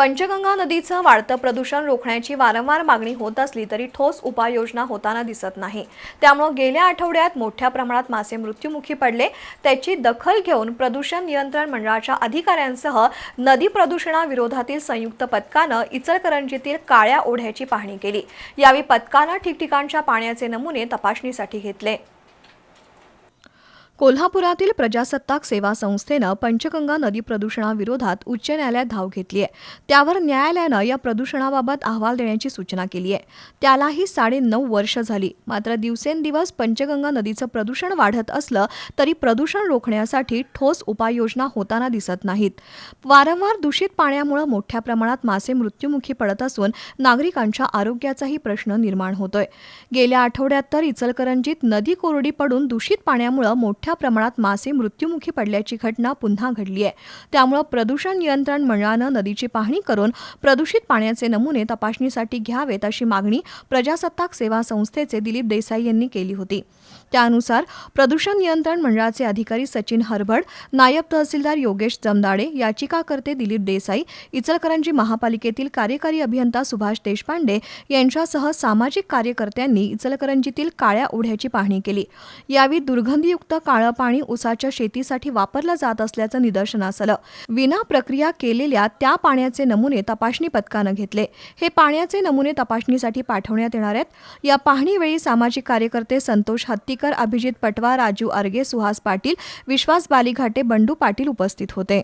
पंचगंगा नदीचं वाढतं प्रदूषण रोखण्याची वारंवार मागणी होत असली तरी ठोस उपाययोजना होताना दिसत नाही. त्यामुळे गेल्या आठवड्यात मोठ्या प्रमाणात मासे मृत्युमुखी पडले. त्याची दखल घेऊन प्रदूषण नियंत्रण मंडळाच्या अधिकाऱ्यांसह नदी प्रदूषणाविरोधातील संयुक्त पथकानं इचलकरंजीतील काळ्या ओढ्याची पाहणी केली. यावेळी पथकानं ठिकठिकाणच्या पाण्याचे नमुने तपासणीसाठी घेतले. कोल्हापुरातील प्रजासत्ताक सेवा संस्थेनं पंचगंगा नदी प्रदूषणाविरोधात उच्च न्यायालयात धाव घेतली आहे. त्यावर न्यायालयानं या प्रदूषणाबाबत अहवाल देण्याची सूचना केली आहे. त्यालाही साडे नऊ वर्ष झाली. मात्र दिवसेंदिवस पंचगंगा नदीचं प्रदूषण वाढत असलं तरी प्रदूषण रोखण्यासाठी ठोस उपाययोजना होताना दिसत नाहीत. वारंवार दूषित पाण्यामुळे मोठ्या प्रमाणात मासे मृत्युमुखी पडत असून नागरिकांच्या आरोग्याचाही प्रश्न निर्माण होतोय. गेल्या आठवड्यात तर इचलकरंजीत नदी कोरडी पडून दूषित पाण्यामुळे मोठ्या मोठ्या प्रमाणात मासे मृत्युमुखी पडल्याची घटना पुन्हा घडली आहे. त्यामुळे प्रदूषण नियंत्रण मंडळानं नदीची पाहणी करून प्रदूषित पाण्याचे नमुने तपासणीसाठी घ्यावेत अशी मागणी प्रजासत्ताक सेवा संस्थेचे दिलीप देसाई यांनी केली होती. त्यानुसार प्रदूषण नियंत्रण मंडळाचे अधिकारी सचिन हरभड नायब तहसीलदार योगेश जमदाडे याचिकाकर्ते दिलीप देसाई इचलकरंजी महापालिकेतील कार्यकारी अभियंता सुभाष देशपांडे यांच्यासह सामाजिक कार्यकर्त्यांनी इचलकरंजीतील काळ्या ओढ्याची पाहणी केली. यावेळी दुर्गंधीयुक्त काळ पाणी उसाच्या शेतीसाठी वापरलं जात असल्याचं निदर्शनास आलं विना प्रक्रिया केलेल्या त्या पाण्याचे नमुने तपासणी पथकानं घेतले. हे पाण्याचे नमुने तपासणीसाठी पाठवण्यात येणार आहेत. या पाहणीवेळी सामाजिक कार्यकर्ते संतोष हत्तीकर अभिजित पटवा राजू अर्गे सुहास पाटील विश्वास बालीघाटे बंडू पाटील उपस्थित होते.